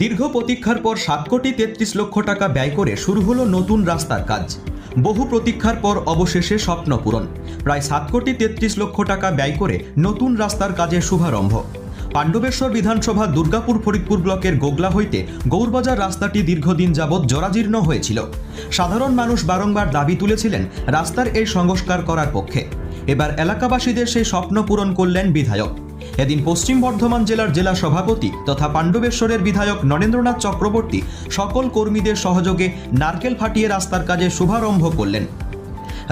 দীর্ঘ প্রতীক্ষার পর সাত কোটি তেত্রিশ লক্ষ টাকা ব্যয় করে শুরু হলো নতুন রাস্তার কাজ। বহু প্রতীক্ষার পর অবশেষে স্বপ্ন পূরণ। প্রায় সাত কোটি তেত্রিশ লক্ষ টাকা ব্যয় করে নতুন রাস্তার কাজের শুভারম্ভ। পাণ্ডবেশ্বর বিধানসভা দুর্গাপুর ফরিদপুর ব্লকের গোগলা হইতে গৌরবাজার রাস্তাটি দীর্ঘদিন যাবৎ জরাজীর্ণ হয়েছিল। সাধারণ মানুষ বারংবার দাবি তুলেছিলেন রাস্তার এই সংস্কার করার পক্ষে। এবার এলাকাবাসীদের সেই স্বপ্ন পূরণ করলেন বিধায়ক। এদিন পশ্চিম বর্ধমান জেলার জেলা সভাপতি তথা পাণ্ডবেশ্বরের বিধায়ক নরেন্দ্রনাথ চক্রবর্তী সকল কর্মীদের সহযোগে নারকেল ফাটিয়ে রাস্তার কাজে শুভারম্ভ করলেন।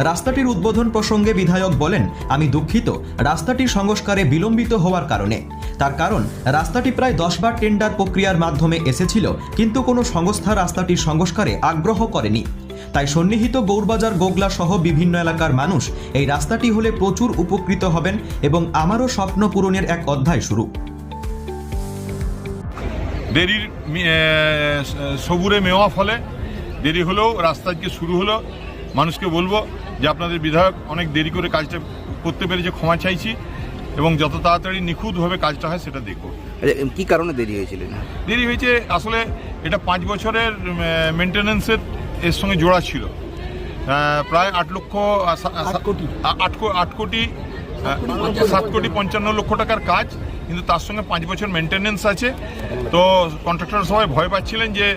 রাস্তাটির উদ্বোধন প্রসঙ্গে বিধায়ক বলেন, আমি দুঃখিত রাস্তাটি সংস্কারে বিলম্বিত হওয়ার কারণে। তার কারণ, রাস্তাটি প্রায় দশবার টেন্ডার প্রক্রিয়ার মাধ্যমে এসেছিল, কিন্তু কোনো সংস্থা রাস্তাটির সংস্কারে আগ্রহ করেনি। তাই সন্নিহিত গৌরবাজার গোগলা সহ বিভিন্ন এলাকার মানুষ এই রাস্তাটি হলে প্রচুর উপকৃত হবেন এবং আমারও স্বপ্ন পূরণের এক অধ্যায় শুরু। দেরির সবুরে মেওয়া ফলে দেরি হলেও রাস্তা আজকে শুরু হলো মানুষকে বলব যে আপনাদের বিধায়ক অনেক দেরি করে কাজটা করতে পেরেছে ক্ষমা চাইছি এবং যত তাড়াতাড়ি নিখুঁতভাবে কাজটা হয় সেটা দেখো আচ্ছা, কি কারণে দেরি হয়েছিল? দেরি হয়েছে আসলে এটা পাঁচ বছরের মেনটেন্যান্সের এর সঙ্গে জোড়া ছিল। প্রায় আট লক্ষ আট কোটি। সাত কোটি পঞ্চান্ন লক্ষ টাকার কাজ কিন্তু তার সঙ্গে পাঁচ বছর মেনটেনেন্স আছে। তো কন্ট্রাক্টর সবাই ভয় পাচ্ছিলেন যে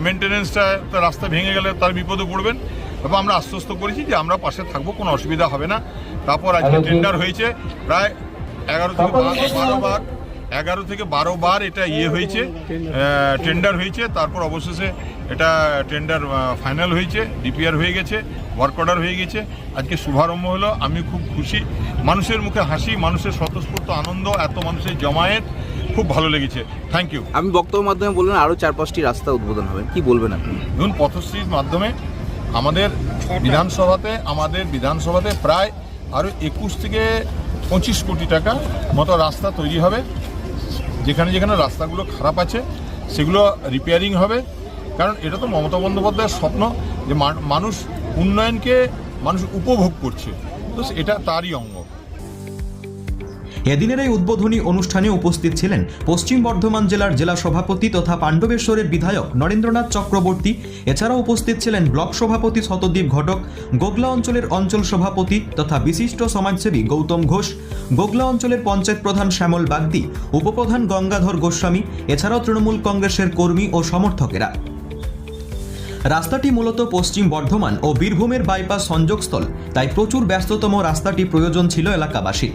মেনটেনেন্সটা রাস্তা ভেঙে গেলে তার বিপদে পড়বেন। এবং আমরা আশ্বস্ত করেছি যে আমরা পাশে থাকব কোনো অসুবিধা হবে না। তারপর আজকে টেন্ডার হয়েছে প্রায় এগারো থেকে বারো- বারো বার এগারো থেকে বারো বার এটা ইয়ে হয়েছে টেন্ডার হয়েছে তারপর অবশেষে এটা টেন্ডার ফাইনাল হয়েছে ডিপিআর হয়ে গেছে ওয়ার্ক অর্ডার হয়ে গেছে। আজকে শুভারম্ভ হলো আমি খুব খুশি। মানুষের মুখে হাসি মানুষের স্বতঃস্ফূর্ত আনন্দ এত মানুষের জমায়েত খুব ভালো লেগেছে। থ্যাংক ইউ আমি বক্তব্যের মাধ্যমে বললেন আরও চার পাঁচটি রাস্তা উদ্বোধন হবে। কি বলবেন আপনি? ধরুন পথশ্রীর মাধ্যমে আমাদের বিধানসভাতে আমাদের বিধানসভাতে প্রায় আরও একুশ থেকে পঁচিশ কোটি টাকা মতো রাস্তা তৈরি হবে। যেখানে যেখানে রাস্তাগুলো খারাপ আছে, সেগুলো রিপেয়ারিং হবে। কারণ এটা তো মমতা বন্দ্যোপাধ্যায়ের স্বপ্ন যে মানুষ উন্নয়নকে মানুষ উপভোগ করছে। তো এটা তারই অঙ্গ। এদিনের এই উদ্বোধনী অনুষ্ঠানে উপস্থিত ছিলেন পশ্চিম বর্ধমান জেলার জেলা সভাপতি তথা পাণ্ডবেশ্বরের বিধায়ক নরেন্দ্রনাথ চক্রবর্তী। এছাড়াও উপস্থিত ছিলেন ব্লক সভাপতি শতদ্বীপ ঘটক, গোগলা অঞ্চলের অঞ্চল সভাপতি তথা বিশিষ্ট সমাজসেবী গৌতম ঘোষ, গোগলা অঞ্চলের পঞ্চায়েত প্রধান শ্যামল বাগদি, উপপ্রধান গঙ্গাধর গোস্বামী, এছাড়াও তৃণমূল কংগ্রেসের কর্মী ও সমর্থকেরা। রাস্তাটি মূলত পশ্চিম বর্ধমান ও বীরভূমের বাইপাস সংযোগস্থল, তাই প্রচুর ব্যস্ততম রাস্তাটি প্রয়োজন ছিল এলাকাবাসী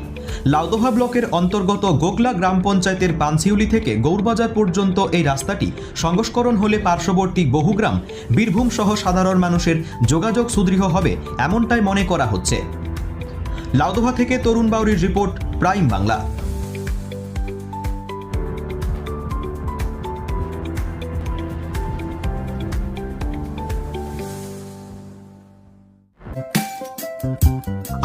লাউদোহা ব্লকের অন্তর্গত গোগলা গ্রাম পঞ্চায়েতের পানসিউলি থেকে গৌরবাজার পর্যন্ত এই রাস্তাটি সংস্করণ হলে পার্শ্ববর্তী বহুগ্রাম, বীরভূম সহ সাধারণ মানুষের যোগাযোগ সুদৃঢ় হবে এমনটাই মনে করা হচ্ছে। লাউদোহা থেকে তরুণ বাউরির রিপোর্ট, প্রাইম বাংলা।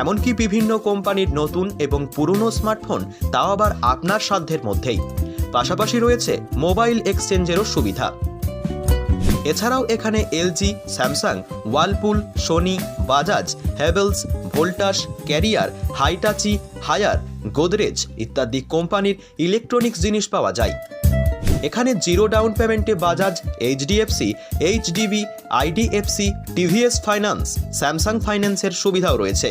এমনকি বিভিন্ন কোম্পানির নতুন এবং পুরনো স্মার্টফোন তাও আবার আপনার সাধ্যের মধ্যেই। পাশাপাশি রয়েছে মোবাইল এক্সচেঞ্জেরও সুবিধা। এছাড়াও এখানে LG, Samsung, Whirlpool, Sony, Bajaj Havells Voltas, Carrier, Hitachi, Haier, Godrej ইত্যাদি কোম্পানির ইলেকট্রনিক্স জিনিস পাওয়া যায়। এখানে জিরো ডাউন পেমেন্টে Bajaj, HDFC, HDB, IDFC, TVS finance, Samsung ফাইন্যান্সের সুবিধাও রয়েছে।